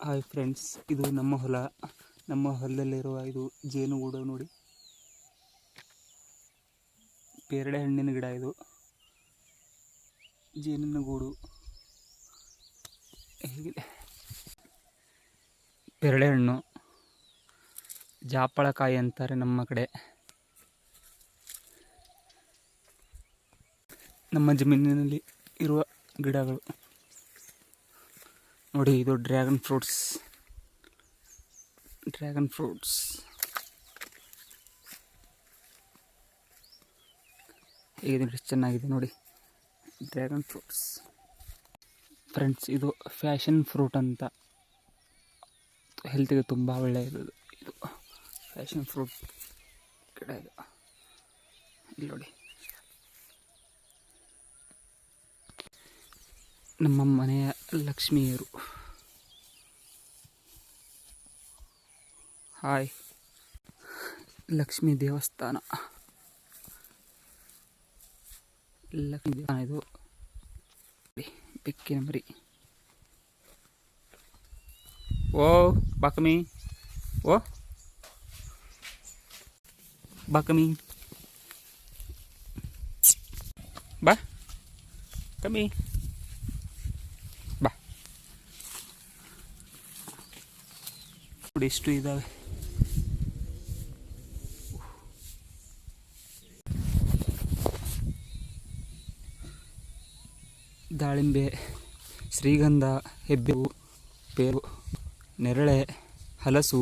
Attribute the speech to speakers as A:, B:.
A: Hi friends ಇದು ನಮ್ಮ ಹೊಲ. ನಮ್ಮ ಹೊಲದಲ್ಲಿರುವ ಇದು ಜೇನುಗೂಡು ನೋಡಿ. ಪೇರಳೆ ಹಣ್ಣಿನ ಗಿಡ ಇದು. ಜೇನಿನ ಗೂಡು. ಹೇಗಿದೆ? ಪೇರಳೆ ಹಣ್ಣು. ಜಾಪಳಕಾಯಿ ಅಂತಾರೆ ನಮ್ಮ ಕಡೆ. ನಮ್ಮ ಜಮೀನಿನಲ್ಲಿ ಇರುವ ಗಿಡಗಳು. ನೋಡಿ ಇದು ಡ್ರ್ಯಾಗನ್ ಫ್ರೂಟ್ಸ್. Dragon fruits. ಈಗ ನೋಡಿ, ಚೆನ್ನಾಗಿದೆ ನೋಡಿ. Dragon fruits. ಫ್ರೆಂಡ್ಸ್ ಇದು ಫ್ಯಾಷನ್ ಫ್ರೂಟ್ ಅಂತ. ಹೆಲ್ತಿಗೆ ತುಂಬ ಒಳ್ಳೆಯದು. ಇದು. ಫ್ಯಾಷನ್ ಫ್ರೂಟ್ ಗಿಡ ಇದು. ಇಲ್ಲಿ ನೋಡಿ. ನಮ್ಮ ಮನೆಯ ಲಕ್ಷ್ಮಿಯರು ಹಾಯ್ ಲಕ್ಷ್ಮೀ ದೇವಸ್ಥಾನ ಲಕ್ಷ್ಮೀ ದೇವಸ್ಥಾನ ಇದು ನೋಡಿ, ಬೆಕ್ಕಿನ ಮರಿ ಓ ಬಾಕಮಿ ಓ ಬಾಕಮಿ ಬಾ ಕಮ್ಮಿ ನೋಡಿ ಇಷ್ಟು ಇದ್ದಾವೆ ದಾಳಿಂಬೆ ಶ್ರೀಗಂಧ ಹೆಬ್ಬೆವು ಪೇರು ನೆರಳೆ ಹಲಸು